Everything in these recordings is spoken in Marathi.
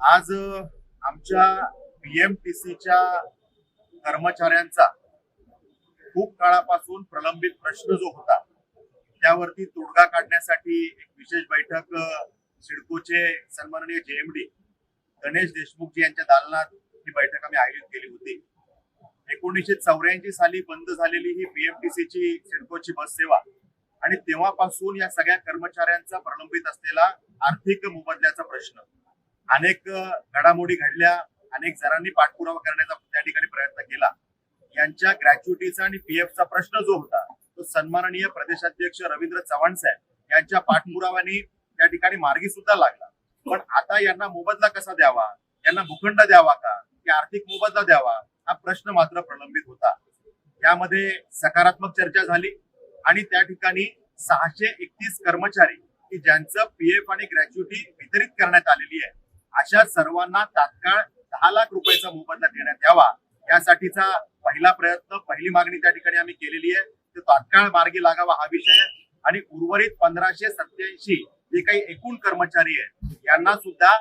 आज आमच्या बीएमटीसीच्या कर्मचाऱ्यांचा खूप काळापासून प्रलंबित प्रश्न जो होता त्यावरती तोडगा काढण्यासाठी एक विशेष बैठक सिडकोचे सन्माननीय जेएमडी गणेश देशमुखजी यांच्या दालनात ही बैठक आम्ही आयोजित केली होती. एकोणीसशे चौऱ्याऐंशी साली बंद झालेली ही बीएमटीसीची सिडकोची बस सेवा आणि तेव्हापासून या सगळ्या कर्मचाऱ्यांचा प्रलंबित असलेला आर्थिक मोबदल्याचा प्रश्न. अनेक घडामोडी घडल्या अनेक जणांनी पाठपुरावा करण्याचा त्या ठिकाणी प्रयत्न केला. यांच्या ग्रॅच्युटीचा आणि पीएफचा प्रश्न जो होता तो सन्माननीय प्रदेशाध्यक्ष रवींद्र चव्हाण साहेब यांच्या पाठपुराव्याने त्या ठिकाणी मार्गी सुद्धा लागला. पण आता यांना मोबदला कसा द्यावा? यांना भूखंड द्यावा का? की आर्थिक मोबदला द्यावा? हा प्रश्न मात्र प्रलंबित होता. यामध्ये सकारात्मक चर्चा झाली आणि त्या ठिकाणी सहाशे एकतीस कर्मचारी की ज्यांचं पीएफ आणि ग्रॅच्युटी वितरित करण्यात आलेली आहे. अशा सर्वांना तात्काळ दहा लाख रुपयाचा मोबदला देण्यात यावा. यासाठीचा पहिला प्रयत्न पहिली मागणी त्या ठिकाणी आम्ही केलेली आहे. तो तात्काळ मार्गी लागावा हा विषय आणि उर्वरित पंधराशे सत्याऐंशी जे काही एकूण कर्मचारी आहेत यांना सुद्धा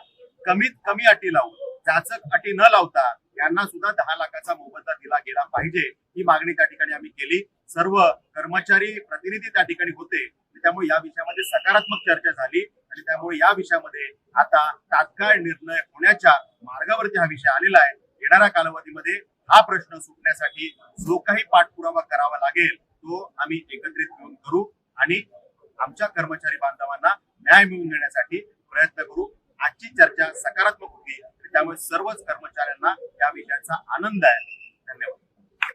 कमीत कमी अटी लावून जाचक अटी न लावता यांना सुद्धा दहा लाखाचा मोबदला दिला गेला पाहिजे. ही मागणी त्या ठिकाणी आम्ही केली. सर्व कर्मचारी प्रतिनिधी त्या ठिकाणी होते. त्यामुळे या विषयामध्ये सकारात्मक चर्चा झाली आणि त्यामुळे या विषयामध्ये आता तात्काळ निर्णय होण्याच्या मार्गावरती हा विषय आलेला आहे. येणाऱ्या कालावधीमध्ये हा प्रश्न सुटण्यासाठी जो काही पाठपुरावा करावा लागेल तो आम्ही एकत्रित मिळून करू आणि आमच्या कर्मचारी बांधवांना न्याय मिळवून देण्यासाठी प्रयत्न करू. आजची चर्चा सकारात्मक होती त्यामुळे सर्वच कर्मचाऱ्यांना या विषयाचा आनंद आहे.